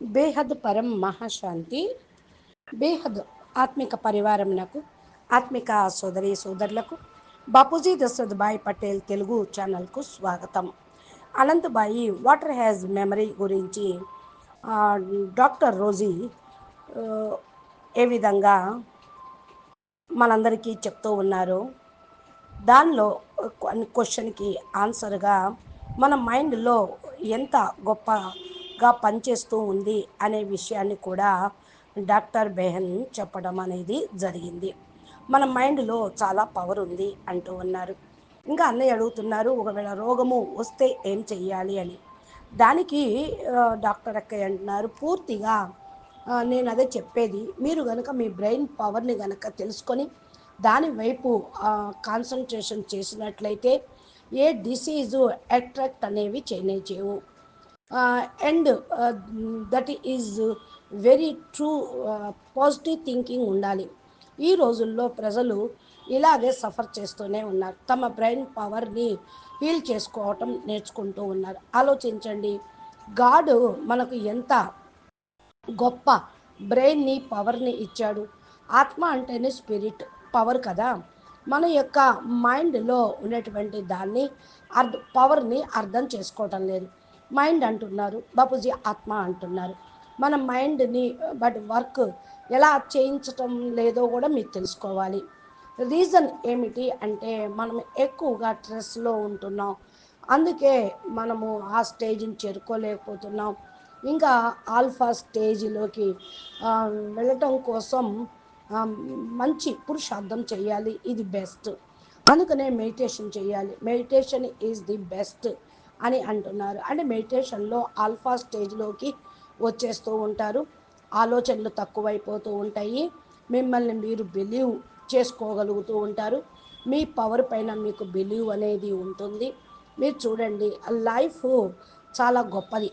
బేహద్ పరం మహాశాంతి. బేహద్ ఆత్మిక పరివారంనకు ఆత్మిక సోదరి సోదరులకు బాపూజీ దశరథ్ భాయ్ పటేల్ తెలుగు ఛానల్కు స్వాగతం. అనంతబాయి వాటర్ హ్యాజ్ మెమరీ గురించి డాక్టర్ రోజీ ఏ విధంగా మనందరికీ చెప్తూ ఉన్నారు. దానిలో క్వశ్చన్కి ఆన్సర్గా మన మైండ్లో ఎంత గొప్ప గా పనిచేస్తూ ఉంది అనే విషయాన్ని కూడా డాక్టర్ బెహన్ చెప్పడం అనేది జరిగింది. మన మైండ్లో చాలా పవర్ ఉంది అంటూ ఉన్నారు. ఇంకా అన్నయ్య అడుగుతున్నారు ఒకవేళ రోగము వస్తే ఏం చెయ్యాలి అని. దానికి డాక్టర్ అక్కయ్య అంటున్నారు పూర్తిగా నేను అదే చెప్పేది. మీరు కనుక మీ బ్రెయిన్ పవర్ని కనుక తెలుసుకొని దాని వైపు కాన్సన్ట్రేషన్ చేసినట్లయితే ఏ డిసీజు అట్రాక్ట్ అనేవి చేయనేచేవు and that is very true positive thinking ఉండాలి. ఈ రోజుల్లో ప్రజలు ఇలాగే సఫర్ చేస్తూనే ఉన్నారు. తమ బ్రెయిన్ పవర్ని హీల్ చేసుకోవటం నేర్చుకుంటూ ఉన్నారు. ఆలోచించండి. గాడు మనకు ఎంత గొప్ప బ్రెయిన్ని పవర్ని ఇచ్చాడు. ఆత్మ అంటేనే స్పిరిట్ పవర్ కదా. మన యొక్క మైండ్లో ఉన్నటువంటి దాన్ని అర్థ పవర్ని అర్థం చేసుకోవటం లేదు. మైండ్ అంటున్నారు బాపూజీ ఆత్మ అంటున్నారు. మన మైండ్ని బట్ వర్క్ ఎలా చేయించటం లేదో కూడా మీరు తెలుసుకోవాలి. రీజన్ ఏమిటి అంటే మనం ఎక్కువగా స్ట్రెస్లో ఉంటున్నాం. అందుకే మనము ఆ స్టేజ్ని చేరుకోలేకపోతున్నాం. ఇంకా ఆల్ఫా స్టేజ్లోకి వెళ్ళటం కోసం మంచి పురుషార్థం చేయాలి. ఇది బెస్ట్. అందుకనే మెడిటేషన్ చేయాలి. Meditation is the best. అని అంటున్నారు. అంటే మెడిటేషన్లో ఆల్ఫా స్టేజ్లోకి వచ్చేస్తూ ఉంటారు. ఆలోచనలు తక్కువైపోతూ ఉంటాయి. మిమ్మల్ని మీరు బిలీవ్ చేసుకోగలుగుతూ ఉంటారు. మీ పవర్ పైన మీకు బిలీవ్ అనేది ఉంటుంది. మీరు చూడండి లైఫ్ చాలా గొప్పది.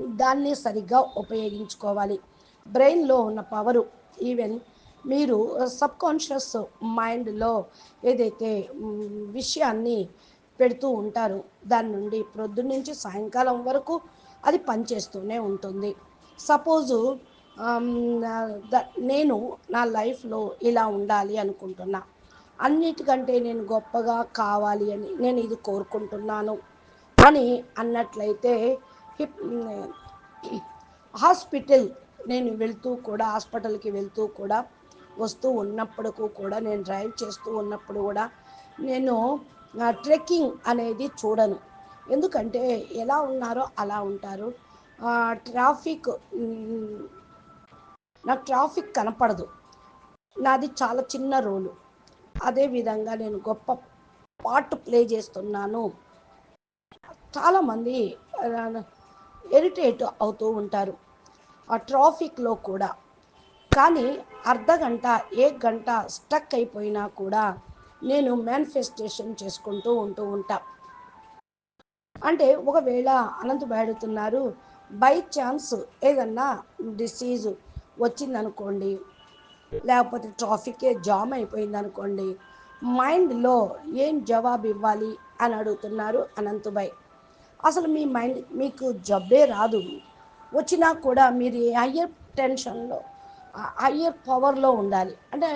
దాన్ని సరిగ్గా ఉపయోగించుకోవాలి. బ్రెయిన్లో ఉన్న పవరు ఈవెన్ మీరు సబ్ కాన్షియస్ మైండ్లో ఏదైతే విషయాన్ని పెడుతూ ఉంటారు. దాని నుండి ప్రొద్దున నుంచి సాయంకాలం వరకు అది పనిచేస్తూనే ఉంటుంది. సపోజు నేను నా లైఫ్లో ఇలా ఉండాలి అనుకుంటున్నా. అన్నిటికంటే నేను గొప్పగా కావాలి అని నేను ఇది కోరుకుంటున్నాను అని అన్నట్లయితే హిప్ హాస్పిటల్ నేను వెళ్తూ కూడా హాస్పిటల్కి వెళ్తూ కూడా వస్తూ ఉన్నప్పుడు కూడా నేను డ్రైవ్ చేస్తూ ఉన్నప్పుడు కూడా నేను ట్రెక్కింగ్ అనేది చూడను. ఎందుకంటే ఎలా ఉన్నారో అలా ఉంటారు. ట్రాఫిక్ నా నాకు ట్రాఫిక్ కనపడదు. నాది చాలా చిన్న రోలు. అదేవిధంగా నేను గొప్ప పార్ట్ ప్లే చేస్తున్నాను. చాలామంది ఇరిటేట్ అవుతూ ఉంటారు. ఆ ట్రాఫిక్లో కూడా. కానీ అర్ధ గంట ఏ గంట స్టక్ అయిపోయినా కూడా నేను మేనిఫెస్టేషన్ చేసుకుంటూ ఉంటూ ఉంటా. అంటే ఒకవేళ అనంత బయడుతున్నారు బై ఛాన్స్ ఏదన్నా డిసీజ్ వచ్చిందనుకోండి లేకపోతే ట్రాఫికే జామ్ అయిపోయింది అనుకోండి మైండ్లో ఏం జవాబు ఇవ్వాలి అని అడుగుతున్నారు అనంతుబాయ్ అసలు మీ మైండ్ మీకు జబ్బే రాదు. వచ్చినా కూడా మీరు హయ్యర్ టెన్షన్లో హయ్యర్ పవర్లో ఉండాలి. అంటే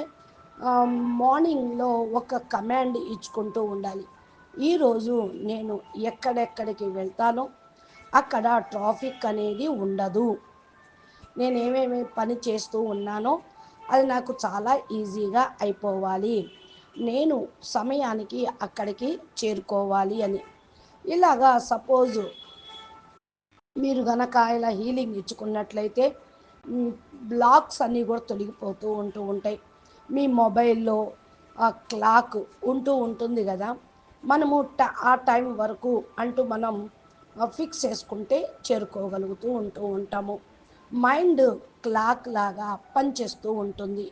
మార్నింగ్లో ఒక కమాండ్ ఇచ్చుకుంటూ ఉండాలి. ఈరోజు నేను ఎక్కడెక్కడికి వెళ్తానో అక్కడ ట్రాఫిక్ అనేది ఉండదు. నేను ఏమేమి పని చేస్తూ ఉన్నానో అది నాకు చాలా ఈజీగా అయిపోవాలి. నేను సమయానికి అక్కడికి చేరుకోవాలి అని. ఇలాగా సపోజ్ మీరు గనక ఇలా హీలింగ్ ఇచ్చుకున్నట్లయితే బ్లాక్స్ అన్నీ కూడా తొలగిపోతూ ఉంటూ ఉంటాయి. మీ మొబైల్లో ఆ క్లాక్ ఉంటూ ఉంటుంది కదా మనము ట- ఆ టైం వరకు అంటూ మనం ఫిక్స్ చేసుకుంటే చేరుకోగలుగుతూ ఉంటూ ఉంటాము. మైండ్ క్లాక్ లాగా పనిచేస్తూ ఉంటుంది.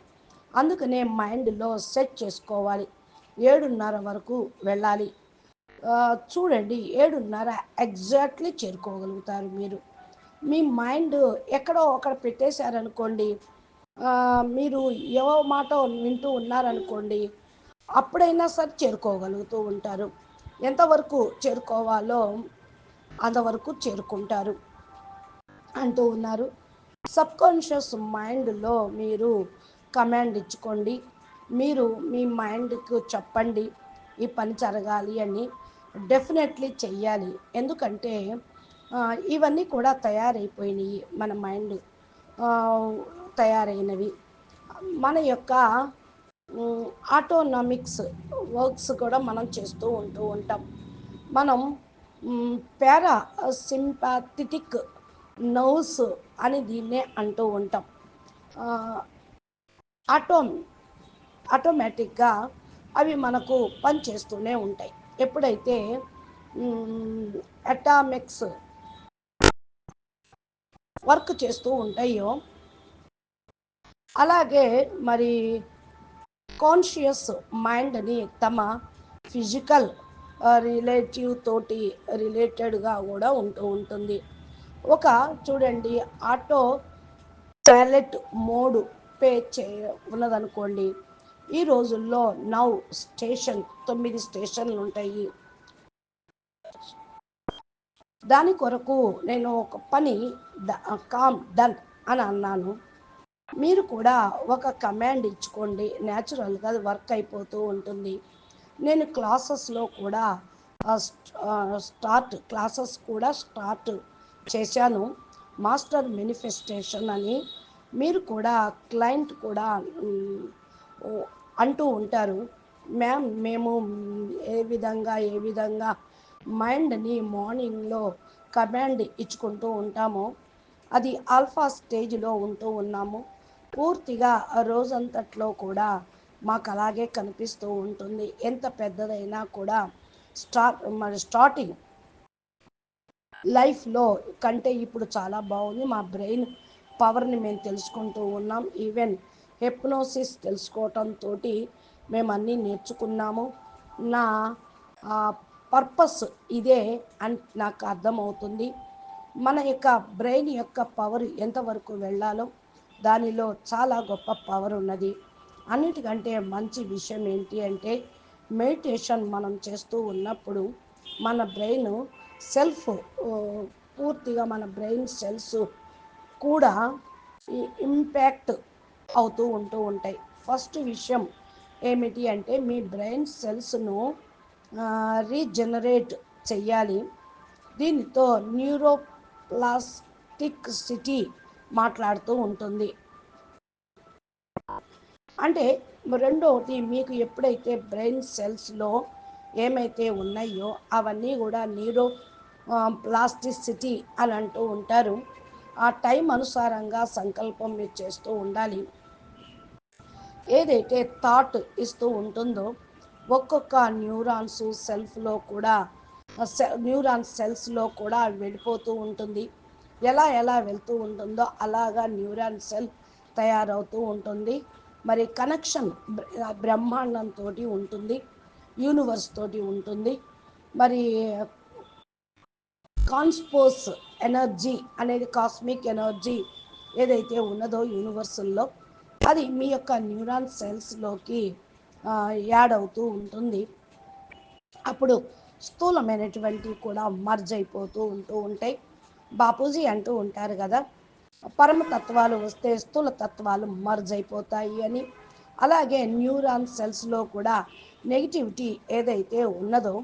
అందుకనే మైండ్లో సెట్ చేసుకోవాలి. ఏడున్నర వరకు వెళ్ళాలి. చూడండి ఏడున్నర ఎగ్జాక్ట్లీ చేరుకోగలుగుతారు మీరు. మీ మైండ్ ఎక్కడో అక్కడ పెట్టేశారనుకోండి మీరు ఏవో మాట వింటూ ఉన్నారనుకోండి అప్పుడైనా సరే చేరుకోగలుగుతూ ఉంటారు. ఎంతవరకు చేరుకోవాలో అంతవరకు చేరుకుంటారు అంటూ ఉన్నారు. సబ్కాన్షియస్ మైండ్లో మీరు కమాండ్ ఇచ్చుకోండి. మీరు మీ మైండ్కు చెప్పండి ఈ పని జరగాలి అని డెఫినెట్లీ చెయ్యాలి. ఎందుకంటే ఇవన్నీ కూడా తయారైపోయినాయి మన మైండ్. తయారైనవి. మన యొక్క ఆటోనామిక్స్ వర్క్స్ కూడా మనం చేస్తూ ఉంటూ ఉంటాం. మనం పారా సింపాథిటిక్ నర్వ్స్ అని దీన్నే అంటూ ఉంటాం. ఆటోమ్ ఆటోమేటిక్గా అవి మనకు పనిచేస్తూనే ఉంటాయి. ఎప్పుడైతే అటామిక్స్ వర్క్ చేస్తూ ఉంటాయో అలాగే మరి కాన్షియస్ మైండ్ని తమ ఫిజికల్ రిలేటివ్ తోటి రిలేటెడ్గా కూడా ఉంటూ ఉంటుంది. ఒక చూడండి ఆటో పైలట్ మోడ్ పే చే ఉన్నదనుకోండి ఈ రోజుల్లో నౌ స్టేషన్ తొమ్మిది స్టేషన్లు ఉంటాయి. దాని కొరకు నేను ఒక పని కామ్ డన్ అని అన్నాను. మీరు కూడా ఒక కమాండ్ ఇచ్చుకోండి. న్యాచురల్గా వర్క్ అయిపోతూ ఉంటుంది. నేను క్లాసెస్లో కూడా స్టార్ట్ క్లాసెస్ కూడా స్టార్ట్ చేశాను. మాస్టర్ మేనిఫెస్టేషన్ అని మీరు కూడా క్లయింట్ కూడా అంటూ ఉంటారు. మ్యామ్ మేము ఏ విధంగా ఏ విధంగా మైండ్ని మార్నింగ్లో కమాండ్ ఇచ్చుకుంటూ ఉంటాము అది ఆల్ఫా స్టేజ్లో ఉంటూ ఉన్నాము. పూర్తిగా రోజంతట్లో కూడా మాకు అలాగే కనిపిస్తూ ఉంటుంది. ఎంత పెద్దదైనా కూడా స్టార్ట్ మరి స్టార్టింగ్ లైఫ్లో కంటే ఇప్పుడు చాలా బాగుంది. మా బ్రెయిన్ పవర్ని మేము తెలుసుకుంటూ ఉన్నాం. ఈవెన్ హెప్నోసిస్ తెలుసుకోవటంతో మేము అన్నీ నేర్చుకున్నాము. నా పర్పస్ ఇదే అని నాకు అర్థమవుతుంది. మన యొక్క బ్రెయిన్ యొక్క పవర్ ఎంతవరకు వెళ్ళాలో దానిలో చాలా గొప్ప పవర్ ఉన్నది. అన్నిటికంటే మంచి విషయం ఏంటి అంటే మెడిటేషన్ మనం చేస్తూ ఉన్నప్పుడు మన బ్రెయిన్ సెల్ఫ్ పూర్తిగా మన బ్రెయిన్ సెల్స్ కూడా ఇంపాక్ట్ అవుతూ ఉంటూ ఉంటాయి. ఫస్ట్ విషయం ఏమిటి అంటే మీ బ్రెయిన్ సెల్స్ను రీజనరేట్ చెయ్యాలి. దీనితో న్యూరోప్లాస్టిక్ సిటీ మాట్లాడుతూ ఉంటుంది. అంటే రెండవది మీకు ఎప్పుడైతే బ్రెయిన్ సెల్స్లో ఏమైతే ఉన్నాయో అవన్నీ కూడా నీరో ప్లాస్టిసిటీ అని అంటూ ఉంటారు. ఆ టైం అనుసారంగా సంకల్పం మీరు చేస్తూ ఉండాలి. ఏదైతే థాట్ ఇస్తూ ఉంటుందో ఒక్కొక్క న్యూరాన్స్ సెల్ఫ్లో కూడా న్యూరాన్ సెల్స్లో కూడా వెళ్ళిపోతూ ఉంటుంది. ఎలా ఎలా వెళ్తూ ఉంటుందో అలాగా న్యూరాన్ సెల్ తయారవుతూ ఉంటుంది. మరి కనెక్షన్ బ్రహ్మాండంతో ఉంటుంది. యూనివర్స్ తోటి ఉంటుంది. మరి కాన్స్పోస్ ఎనర్జీ అనేది కాస్మిక్ ఎనర్జీ ఏదైతే ఉన్నదో యూనివర్సుల్లో అది మీ యొక్క న్యూరాన్ సెల్స్లోకి యాడ్ అవుతూ ఉంటుంది. అప్పుడు స్థూలమైనటువంటివి కూడా మర్జ్ అయిపోతూ ఉంటూ ఉంటాయి. బాపూజీ అంటూ ఉంటారు కదా. పరమతత్వాలు వస్తే స్థూల తత్వాలు మర్జ్ అయిపోతాయి అని. అలాగే న్యూరాన్ సెల్స్లో కూడా నెగిటివిటీ ఏదైతే ఉన్నదో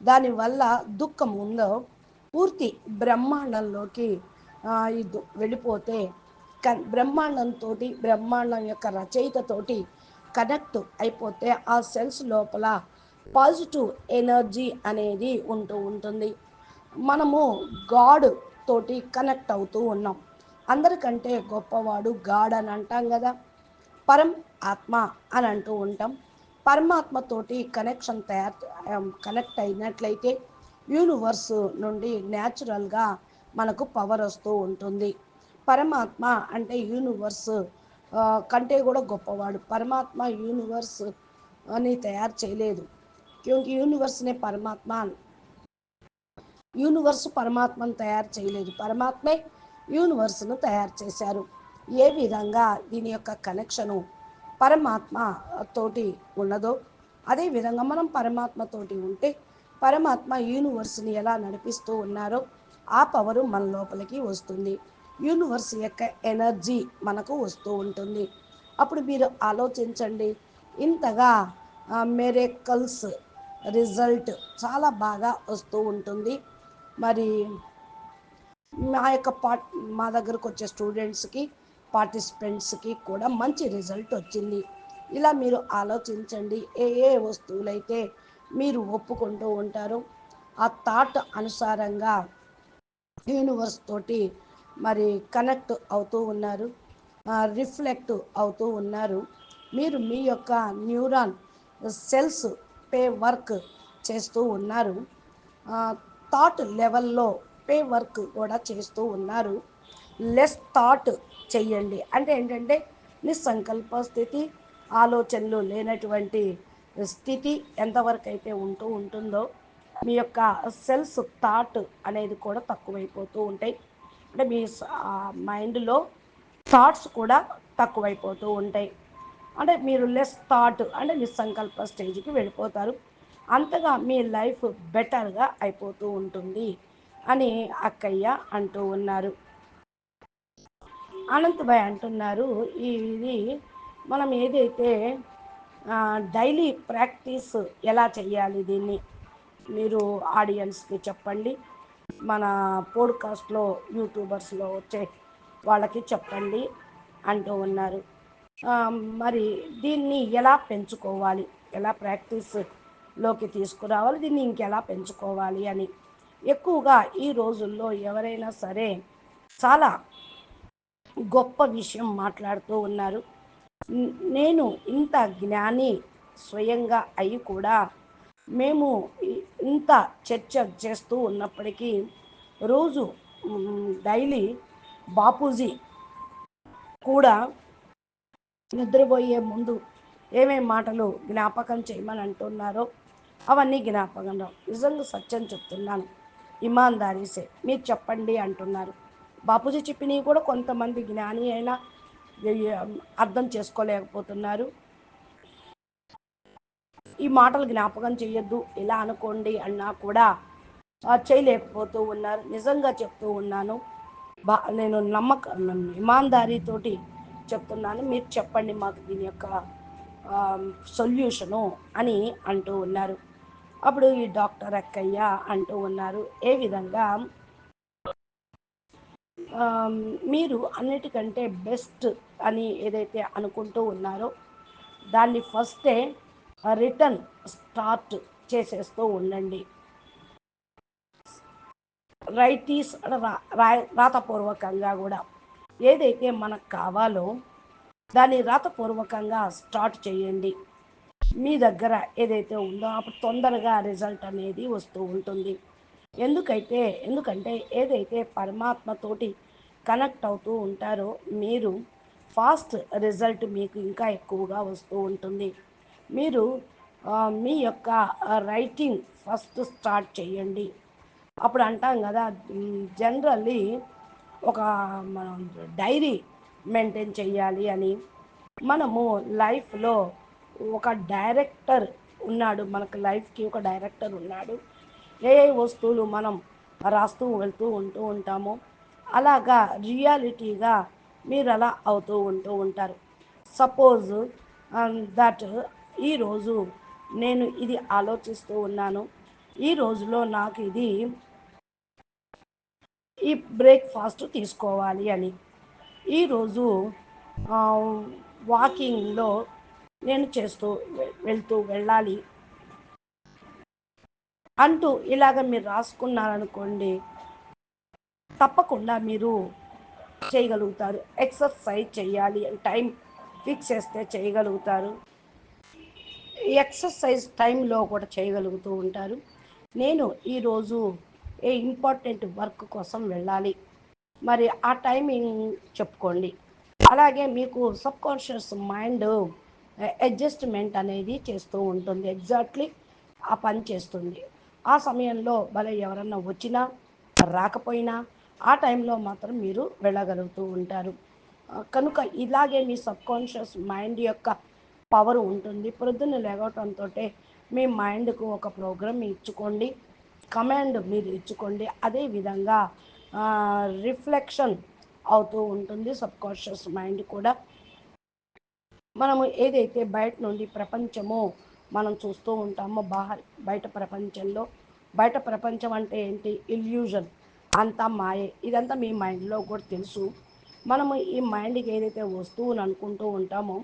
దానివల్ల దుఃఖం ఉందో పూర్తి బ్రహ్మాండంలోకి ఇది వెళ్ళిపోతే క బ్రహ్మాండంతో బ్రహ్మాండం యొక్క రచయితతోటి కనెక్ట్ అయిపోతే ఆ సెల్స్ లోపల పాజిటివ్ ఎనర్జీ అనేది ఉంటూ ఉంటుంది. మనము గాడ్ తోటి కనెక్ట్ అవుతూ ఉన్నాం. అందరికంటే గొప్పవాడు గాడ్ అని అంటాం కదా. పరం ఆత్మ అని అంటూ ఉంటాం. పరమాత్మతోటి కనెక్షన్ తయారు కనెక్ట్ అయినట్లయితే యూనివర్స్ నుండి న్యాచురల్గా మనకు పవర్ వస్తూ ఉంటుంది. పరమాత్మ అంటే యూనివర్స్ కంటే కూడా గొప్పవాడు. పరమాత్మ యూనివర్స్ అని తయారు చేయలేదు. యూనివర్స్నే పరమాత్మ యూనివర్స్ పరమాత్మను తయారు చేయలేదు. పరమాత్మే యూనివర్స్ను తయారు చేశారు. ఏ విధంగా దీని యొక్క కనెక్షను పరమాత్మ తోటి ఉన్నదో అదేవిధంగా మనం పరమాత్మతోటి ఉంటే పరమాత్మ యూనివర్స్ని ఎలా నడిపిస్తూ ఉన్నారో ఆ పవరు మన లోపలికి వస్తుంది. యూనివర్స్ యొక్క ఎనర్జీ మనకు వస్తూ ఉంటుంది. అప్పుడు మీరు ఆలోచించండి. ఇంతగా మెరేకల్స్ రిజల్ట్ చాలా బాగా వస్తూ ఉంటుంది. మరి మా యొక్క పార్ట్ మా దగ్గరకు వచ్చే స్టూడెంట్స్కి పార్టిసిపెంట్స్కి కూడా మంచి రిజల్ట్ వచ్చింది. ఇలా మీరు ఆలోచించండి. ఏ ఏ వస్తువులైతే మీరు ఒప్పుకుంటూ ఉంటారో ఆ థాట్ అనుసారంగా యూనివర్స్ తోటి మరి కనెక్ట్ అవుతూ ఉన్నారు. రిఫ్లెక్ట్ అవుతూ ఉన్నారు. మీరు మీ యొక్క న్యూరాన్ సెల్స్ పే వర్క్ చేస్తూ ఉన్నారు. థాట్ లెవెల్లో పే వర్క్ కూడా చేస్తూ ఉన్నారు. లెస్ థాట్ చెయ్యండి అంటే ఏంటంటే నిస్సంకల్ప స్థితి ఆలోచనలు లేనటువంటి స్థితి ఎంతవరకు అయితే ఉంటూ ఉంటుందో మీ యొక్క సెల్స్ థాట్ అనేది కూడా తక్కువైపోతూ ఉంటాయి. అంటే మీ మైండ్లో థాట్స్ కూడా తక్కువైపోతూ ఉంటాయి. అంటే మీరు లెస్ థాట్ అంటే నిస్సంకల్ప స్టేజ్కి వెళ్ళిపోతారు. అంతగా మీ లైఫ్ బెటర్గా అయిపోతూ ఉంటుంది అని అక్కయ్య అంటూ ఉన్నారు. అనంతభాయ్ అంటున్నారు ఇది మనం ఏదైతే డైలీ ప్రాక్టీస్ ఎలా చేయాలి దీన్ని? మీరు ఆడియన్స్కి చెప్పండి మన పోడ్కాస్ట్లో యూట్యూబర్స్లో వచ్చే వాళ్ళకి చెప్పండి అంటూ ఉన్నారు. మరి దీన్ని ఎలా పెంచుకోవాలి? ఎలా ప్రాక్టీస్ లోకి తీసుకురావాలి. దీన్ని ఇంకెలా పెంచుకోవాలి అని. ఎక్కువగా ఈ రోజుల్లో ఎవరైనా సరే చాలా గొప్ప విషయం మాట్లాడుతూ ఉన్నారు. నేను ఇంత జ్ఞాని స్వయంగా అయి కూడా మేము ఇంత చర్చ చేస్తూ ఉన్నప్పటికీ రోజు డైలీ బాపూజీ కూడా నిద్రపోయే ముందు ఏమేం మాటలు జ్ఞాపకం చేయమని అంటున్నారో అవన్నీ జ్ఞాపకం రావు. నిజంగా సత్యం చెప్తున్నాను. ఇమాందారీసే. మీరు చెప్పండి అంటున్నారు. బాపూజీ చెప్పినవి కూడా కొంతమంది జ్ఞాని అయినా అర్థం చేసుకోలేకపోతున్నారు. ఈ మాటలు జ్ఞాపకం చేయొద్దు ఇలా అనుకోండి అన్నా కూడా చేయలేకపోతూ ఉన్నారు. నిజంగా చెప్తూ ఉన్నాను. బా నేను నమ్మక ఇమాందారీతోటి చెప్తున్నాను. మీరు చెప్పండి మాకు దీని యొక్క సొల్యూషను అని అంటూ ఉన్నారు. అప్పుడు ఈ డాక్టర్ అక్కయ్య అంటూ ఉన్నారు. ఏ విధంగా? మీరు అన్నిటికంటే బెస్ట్ అని ఏదైతే అనుకుంటూ ఉన్నారో దాన్ని ఫస్టే రిటర్న్ స్టార్ట్ చేసేస్తూ ఉండండి. రైటీస్ రా రాతపూర్వకంగా కూడా ఏదైతే మనకు కావాలో దాన్ని రాతపూర్వకంగా స్టార్ట్ చేయండి. మీ దగ్గర ఏదైతే ఉందో అప్పుడు తొందరగా రిజల్ట్ అనేది వస్తూ ఉంటుంది. ఎందుకైతే ఎందుకంటే ఏదైతే పరమాత్మతోటి కనెక్ట్ అవుతూ ఉంటారో మీరు ఫాస్ట్ రిజల్ట్ మీకు ఇంకా ఎక్కువగా వస్తూ ఉంటుంది. మీరు మీ యొక్క రైటింగ్ ఫస్ట్ స్టార్ట్ చేయండి. అప్పుడు అంటాం కదా జనరల్లీ ఒక మనం డైరీ మెయింటైన్ చేయాలి అని మనము లైఫ్లో ఒక డైరెక్టర్ ఉన్నాడు మనకు లైఫ్కి ఒక డైరెక్టర్ ఉన్నాడు. ఏ ఏ వస్తువులు మనం రాస్తూ వెళ్తూ ఉంటూ ఉంటామో అలాగా రియాలిటీగా మీరు అలా అవుతూ ఉంటూ ఉంటారు. సపోజ్ దట్ ఈరోజు నేను ఇది ఆలోచిస్తూ ఉన్నాను. ఈ రోజులో నాకు ఇది ఈ బ్రేక్ఫాస్ట్ తీసుకోవాలి అని. ఈరోజు వాకింగ్లో um, నేను చేస్తూ వెళ్తూ వెళ్ళాలి. అంటూ ఇలాగ మీరు రాసుకున్నారనుకోండి తప్పకుండా మీరు చేయగలుగుతారు. ఎక్సర్సైజ్ చేయాలి టైం ఫిక్స్ చేస్తే చేయగలుగుతారు. ఎక్సర్సైజ్ టైంలో కూడా చేయగలుగుతూ ఉంటారు. నేను ఈరోజు ఏ ఇంపార్టెంట్ వర్క్ కోసం వెళ్ళాలి. మరి ఆ టైమింగ్ చెప్పుకోండి. అలాగే మీకు సబ్కాన్షియస్ మైండ్ అడ్జస్ట్మెంట్ అనేది చేస్తూ ఉంటుంది. ఎగ్జాక్ట్లీ ఆ పని చేస్తుంది. ఆ సమయంలో భలే ఎవరన్నా వచ్చినా రాకపోయినా ఆ టైంలో మాత్రం మీరు వెళ్ళగలుగుతూ ఉంటారు. కనుక ఇలాగే మీ సబ్కాన్షియస్ మైండ్ యొక్క పవర్ ఉంటుంది. ప్రొద్దున్న లేవటంతో మీ మైండ్కు ఒక ప్రోగ్రామ్ ఇచ్చుకోండి. కమాండ్ మీరు ఇచ్చుకోండి. అదేవిధంగా రిఫ్లెక్షన్ అవుతూ ఉంటుంది. సబ్కాన్షియస్ మైండ్ కూడా మనము ఏదైతే బయట నుండి ప్రపంచమో మనం చూస్తూ ఉంటామో బాహ బయట ప్రపంచంలో. బయట ప్రపంచం అంటే ఏంటి? ఇల్యూజన్ అంతా మాయే. ఇదంతా మీ మైండ్లో కూడా తెలుసు. మనము ఈ మైండ్కి ఏదైతే వస్తువుని అనుకుంటూ ఉంటామో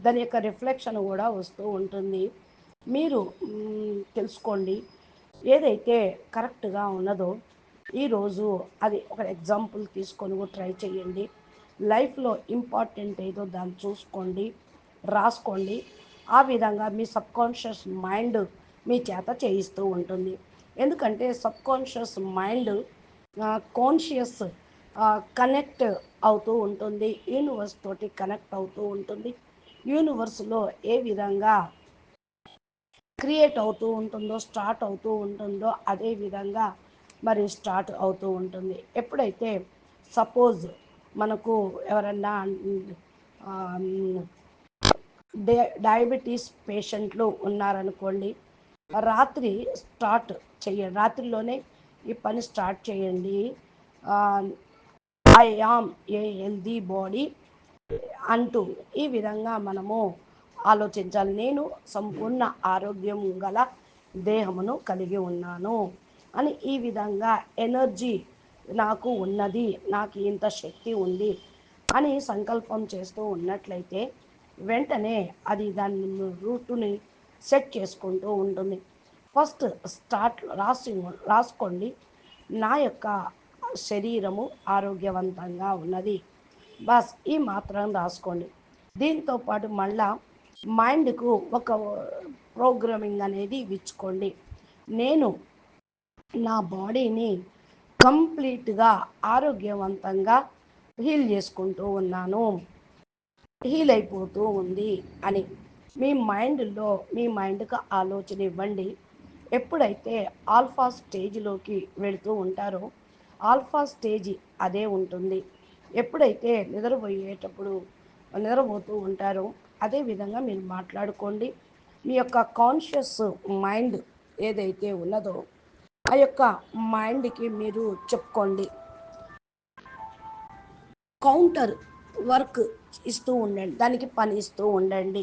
దాని యొక్క రిఫ్లెక్షన్ కూడా వస్తూ ఉంటుంది. మీరు తెలుసుకోండి. ఏదైతే కరెక్ట్గా ఉన్నదో ఈరోజు అది ఒక ఎగ్జాంపుల్ తీసుకొని కూడా ట్రై చేయండి. లైఫ్లో ఇంపార్టెంట్ ఏదో దాన్ని చూసుకోండి. రాసుకోండి. ఆ విధంగా మీ సబ్కాన్షియస్ మైండ్ మీ చేత చేయిస్తూ ఉంటుంది. ఎందుకంటే సబ్కాన్షియస్ మైండ్ కాన్షియస్ కనెక్ట్ అవుతూ ఉంటుంది. యూనివర్స్ తోటి కనెక్ట్ అవుతూ ఉంటుంది. యూనివర్స్లో ఏ విధంగా క్రియేట్ అవుతూ ఉంటుందో స్టార్ట్ అవుతూ ఉంటుందో అదే విధంగా మరి స్టార్ట్ అవుతూ ఉంటుంది. ఎప్పుడైతే సపోజ్ మనకు ఎవరన్నా డయాబెటీస్ పేషెంట్లు ఉన్నారనుకోండి రాత్రి స్టార్ట్ చేయండి రాత్రిలోనే ఈ పని స్టార్ట్ చేయండి. I am a healthy body అంటూ ఈ విధంగా మనము ఆలోచించాలి. నేను సంపూర్ణ ఆరోగ్యం గల దేహమును కలిగి ఉన్నాను అని ఈ విధంగా ఎనర్జీ నాకు ఉన్నది నాకు ఇంత శక్తి ఉంది అని సంకల్పం చేస్తూ ఉన్నట్లయితే వెంటనే అది దాని రూటుని సెట్ చేసుకుంటూ ఉంటుంది. ఫస్ట్ స్టార్ట్ రాసి రాసుకోండి. నా యొక్క శరీరము ఆరోగ్యవంతంగా ఉన్నది. బస్ ఈ మాత్రం రాసుకోండి. దీంతో పాటు మళ్ళా మైండ్కు ఒక ప్రోగ్రామింగ్ అనేది ఇచ్చుకోండి. నేను నా బాడీని కంప్లీట్గా ఆరోగ్యవంతంగా హీల్ చేసుకుంటూ ఉన్నాను. హీల్ అయిపోతూ ఉంది అని. మీ మైండ్లో మీ మైండ్కి ఆలోచన ఇవ్వండి. ఎప్పుడైతే ఆల్ఫా స్టేజ్లోకి వెళుతూ ఉంటారో ఆల్ఫా స్టేజ్ అదే ఉంటుంది. ఎప్పుడైతే నిద్రపోయేటప్పుడు నిద్రపోతూ ఉంటారో అదేవిధంగా మీరు మాట్లాడుకోండి. మీ యొక్క కాన్షియస్ మైండ్ ఏదైతే ఉన్నదో ఆ యొక్క మైండ్కి మీరు చెప్పుకోండి. కౌంటర్ వర్క్ ఇస్తూ ఉండండి. దానికి పని ఇస్తూ ఉండండి.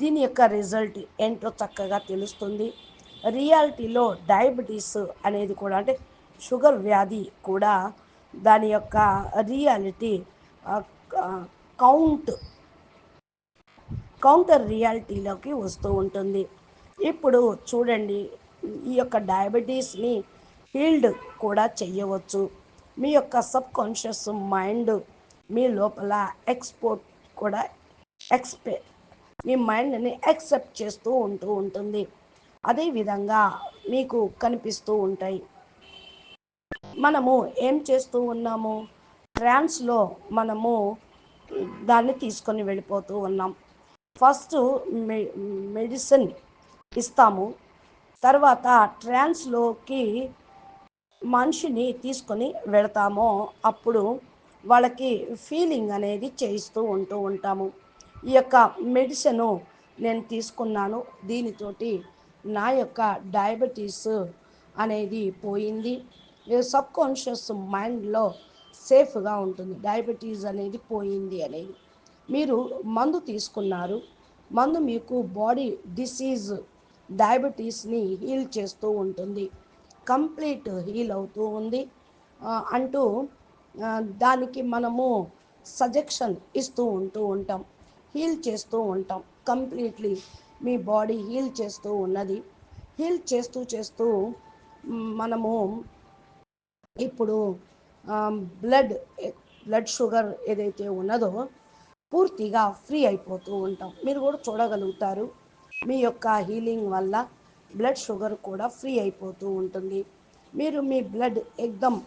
దీని యొక్క రిజల్ట్ ఏంటో చక్కగా తెలుస్తుంది. రియాలిటీలో డయాబెటీస్ అనేది కూడా అంటే షుగర్ వ్యాధి కూడా దాని యొక్క రియాలిటీ కౌంట్ కౌంటర్ రియాలిటీలోకి వస్తూ ఉంటుంది. ఇప్పుడు చూడండి ఈ యొక్క డయాబెటీస్ని హీల్డ్ కూడా చెయ్యవచ్చు. మీ యొక్క సబ్ కాన్షియస్ మైండ్ మీ లోపల ఎక్స్పోర్ట్ కూడా ఎక్స్పె మీ మైండ్ని యాక్సెప్ట్ చేస్తూ ఉంటూ ఉంటుంది. అదేవిధంగా మీకు కనిపిస్తూ ఉంటాయి. మనము ఏం చేస్తూ ఉన్నాము? ట్రాన్స్లో మనము దాన్ని తీసుకొని వెళ్ళిపోతూ ఉన్నాం. ఫస్ట్ మె మెడిసిన్ ఇస్తాము. తర్వాత ట్రాన్స్లోకి మనిషిని తీసుకొని వెళతామో. అప్పుడు వాళ్ళకి ఫీలింగ్ అనేది చేయిస్తూ ఉంటూ ఉంటాము. ఈ యొక్క మెడిసిన్ నేను తీసుకున్నాను. దీనితోటి నా యొక్క డయాబెటీస్ అనేది పోయింది. సబ్ కాన్షియస్ మైండ్లో సేఫ్గా ఉంటుంది. డయాబెటీస్ అనేది పోయింది అనేది. మీరు మందు తీసుకున్నారు. మందు మీకు బాడీ డిసీజ్ డయాబెటీస్ని హీల్ చేస్తూ ఉంటుంది. కంప్లీట్ హీల్ అవుతూ ఉంది. అంటూ దానికి మనము సజెషన్ ఇస్తూ ఉంటూ ఉంటాం. హీల్ చేస్తూ ఉంటాం. కంప్లీట్లీ మీ బాడీ హీల్ చేస్తూ ఉన్నది. హీల్ చేస్తూ చేస్తూ మనము ఇప్పుడు బ్లడ్ బ్లడ్ షుగర్ ఏదైతే ఉన్నదో పూర్తిగా ఫ్రీ అయిపోతూ ఉంటాం. మీరు కూడా చూడగలుగుతారు. మీ యొక్క హీలింగ్ వల్ల బ్లడ్ షుగర్ కూడా ఫ్రీ అయిపోతూ ఉంటుంది. మీరు మీ బ్లడ్ ఎగ్దమ్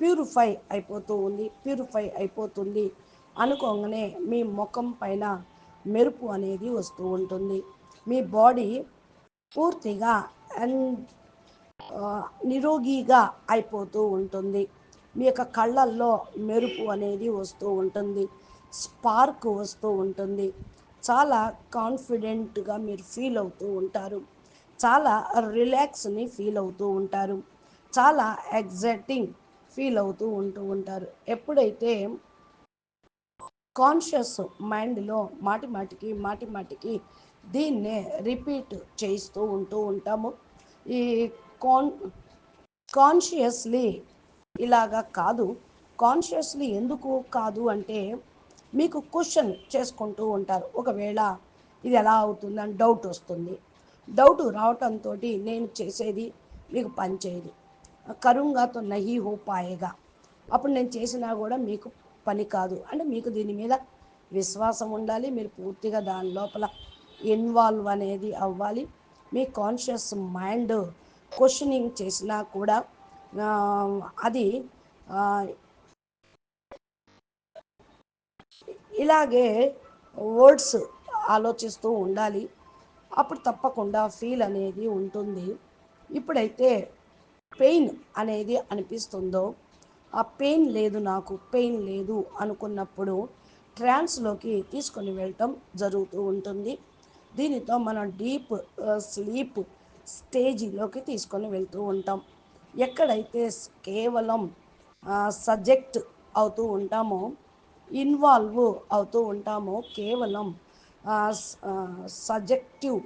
ప్యూరిఫై అయిపోతూ ఉంది ప్యూరిఫై అయిపోతుంది అనుకోగానే మీ ముఖం పైన మెరుపు అనేది వస్తూ ఉంటుంది. మీ బాడీ పూర్తిగా నిరోగిగా అయిపోతూ ఉంటుంది. మీ యొక్క కళ్ళల్లో మెరుపు అనేది వస్తూ ఉంటుంది. స్పార్క్ వస్తూ ఉంటుంది. చాలా కాన్ఫిడెంట్గా మీరు ఫీల్ అవుతూ ఉంటారు. చాలా రిలాక్స్ని ఫీల్ అవుతూ ఉంటారు. చాలా ఎగ్జైటింగ్ ఫీల్ అవుతూ ఉంటూ ఉంటారు. ఎప్పుడైతే కాన్షియస్ మైండ్లో మాటి మాటికి మాటి మాటికి దీన్నే రిపీట్ చేస్తూ ఉంటూ ఉంటాము. ఈ కాన్ కాన్షియస్లీ ఇలాగా కాదు. కాన్షియస్లీ ఎందుకు కాదు అంటే మీకు క్వశ్చన్ చేసుకుంటూ ఉంటారు. ఒకవేళ ఇది ఎలా అవుతుందని డౌట్ వస్తుంది. డౌట్ రావటంతో నేను చేసేది మీకు పనిచేయదు కరుంగా కరుంగాతో నహి హో పాయేగా. అప్పుడు నేను చేసినా కూడా మీకు పని కాదు. అంటే మీకు దీని మీద విశ్వాసం ఉండాలి. మీరు పూర్తిగా దాని లోపల ఇన్వాల్వ్ అనేది అవ్వాలి. మీ కాన్షియస్ మైండ్ క్వశ్చనింగ్ చేసినా కూడా అది ఇలాగే వర్డ్స్ ఆలోచిస్తూ ఉండాలి. అప్పుడు తప్పకుండా ఫీల్ అనేది ఉంటుంది. ఇప్పుడైతే పెయిన్ అనేది అనిపిస్తుందో ఆ పెయిన్ లేదు నాకు పెయిన్ లేదు అనుకున్నప్పుడు ట్రాన్స్లోకి తీసుకొని వెళ్ళటం జరుగుతూ ఉంటుంది. దీనితో మనం డీప్ స్లీప్ స్టేజీలోకి తీసుకొని వెళ్తూ ఉంటాం. ఎక్కడైతే కేవలం సబ్జెక్ట్ అవుతూ ఉంటామో ఇన్వాల్వ్ అవుతూ ఉంటామో కేవలం సబ్జెక్టివ్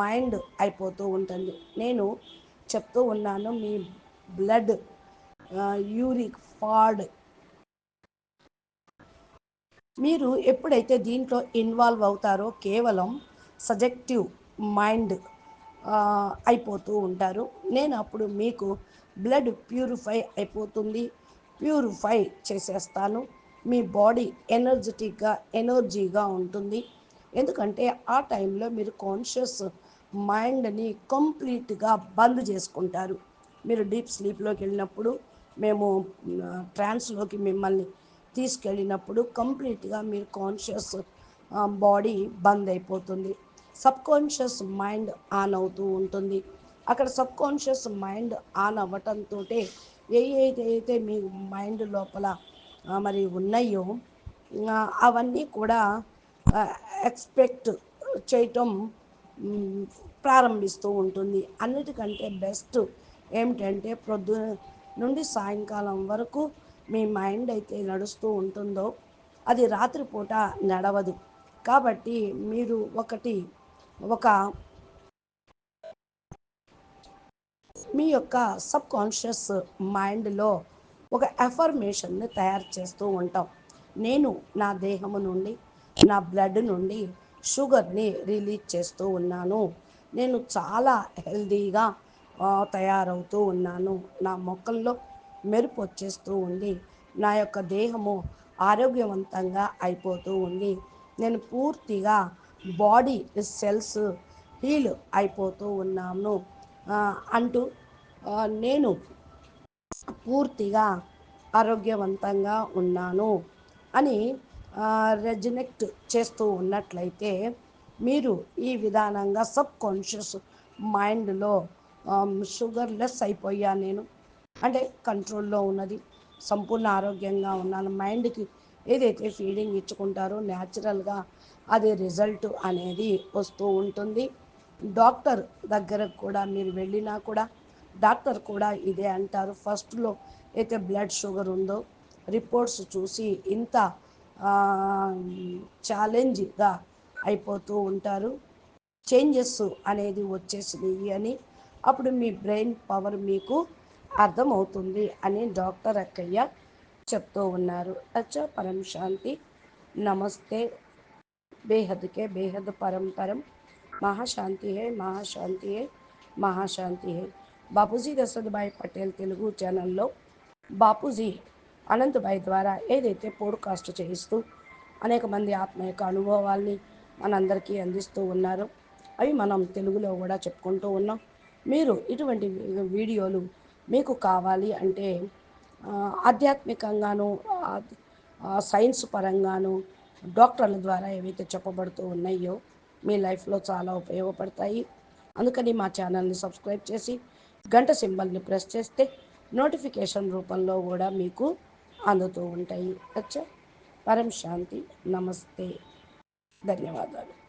మైండ్ అయిపోతూ ఉంటుంది. నేను చెప్తూ ఉన్నాను. మీ బ్లడ్ యూరిక్ ఫాడ్. మీరు ఎప్పుడైతే దీంట్లో ఇన్వాల్వ్ అవుతారో కేవలం సజెక్టివ్ మైండ్ అయిపోతూ ఉంటారు. నేను అప్పుడు మీకు బ్లడ్ ప్యూరిఫై అయిపోతుంది. ప్యూరిఫై చేసేస్తాను. మీ బాడీ ఎనర్జెటిక్గా ఎనర్జీగా ఉంటుంది. ఎందుకంటే ఆ టైంలో మీరు కాన్షియస్ మైండ్ని కంప్లీట్గా బంద్ చేసుకుంటారు. మీరు డీప్ స్లీప్లోకి వెళ్ళినప్పుడు మేము ట్రాన్స్లోకి మిమ్మల్ని తీసుకెళ్ళినప్పుడు కంప్లీట్గా మీరు కాన్షియస్ బాడీ బంద్ అయిపోతుంది. సబ్ కాన్షియస్ మైండ్ ఆన్ అవుతూ ఉంటుంది. అక్కడ సబ్ కాన్షియస్ మైండ్ ఆన్ అవ్వటంతో ఏ అయితే మీ మైండ్ లోపల మరి ఉన్నాయో అవన్నీ కూడా ఎక్స్పెక్ట్ చేయటం ప్రారంభిస్తూ ఉంటుంది. అన్నిటికంటే బెస్ట్ ఏమిటంటే ప్రొద్దు నుండి సాయంకాలం వరకు మీ మైండ్ అయితే నడుస్తూ ఉంటుందో అది రాత్రిపూట నడవదు. కాబట్టి మీరు ఒకటి ఒక మీ యొక్క సబ్ కాన్షియస్ మైండ్లో ఒక ఎఫర్మేషన్ని తయారు చేస్తూ ఉంటాం. నేను నా దేహము నుండి నా బ్లడ్ నుండి షుగర్ని రిలీజ్ చేస్తూ ఉన్నాను. నేను చాలా హెల్దీగా తయారవుతూ ఉన్నాను. నా మొక్కల్లో మెరుపు వచ్చేస్తూ ఉంది. నా యొక్క దేహము ఆరోగ్యవంతంగా అయిపోతూ ఉంది. నేను పూర్తిగా బాడీ సెల్స్ హీల్ అయిపోతూ ఉన్నాను. అంటూ నేను పూర్తిగా ఆరోగ్యవంతంగా ఉన్నాను అని రెజనెక్ట్ చేస్తూ ఉన్నట్లయితే మీరు ఈ విధానంగా సబ్ కాన్షియస్ మైండ్లో షుగర్ లెస్ అయిపోయా నేను. అంటే కంట్రోల్లో ఉన్నది సంపూర్ణ ఆరోగ్యంగా ఉన్నాను మైండ్కి ఏదైతే ఫీడింగ్ ఇచ్చుకుంటారో న్యాచురల్గా అది రిజల్ట్ అనేది వస్తూ ఉంటుంది. డాక్టర్ దగ్గరకు కూడా మీరు వెళ్ళినా కూడా డాక్టర్ కూడా ఇదే అంటారు. ఫస్ట్లో అయితే బ్లడ్ షుగర్ ఉందో రిపోర్ట్స్ చూసి ఇంత ఛాలెంజ్గా అయిపోతూ ఉంటారు. చేంజెస్ అనేది వచ్చేసినాయి అని అప్పుడు మీ బ్రెయిన్ పవర్ మీకు అర్థమవుతుంది అని డాక్టర్ అక్కయ్య చెప్తూ ఉన్నారు. అచ్చా పరం శాంతి. నమస్తే. బేహద్కే బేహద్ పరం పరం. మహాశాంతి హే మహాశాంతి హే మహాశాంతి హే. బాపూజీ దశరథభాయ్ పటేల్ తెలుగు ఛానల్లో బాపూజీ అనంతభాయ్ ద్వారా ఏదైతే పోడ్కాస్ట్ చేయిస్తూ అనేక మంది ఆత్మ యొక్క అనుభవాల్ని మనందరికీ అందిస్తూ ఉన్నారు అవి మనం తెలుగులో కూడా చెప్పుకుంటూ ఉన్నాం. మీరు ఇటువంటి వీడియోలు మీకు కావాలి అంటే ఆధ్యాత్మికంగాను సైన్స్ పరంగాను డాక్టర్ల ద్వారా ఏవైతే చెప్పబడుతూ ఉన్నాయో మీ లైఫ్లో చాలా ఉపయోగపడతాయి. అందుకని మా ఛానల్ని సబ్స్క్రైబ్ చేసి గంట సింబల్ని ప్రెస్ చేస్తే నోటిఫికేషన్ రూపంలో కూడా మీకు అందుతూ ఉంటాయి. అచ్చా. పరం శాంతి. నమస్తే. ధన్యవాదాలు.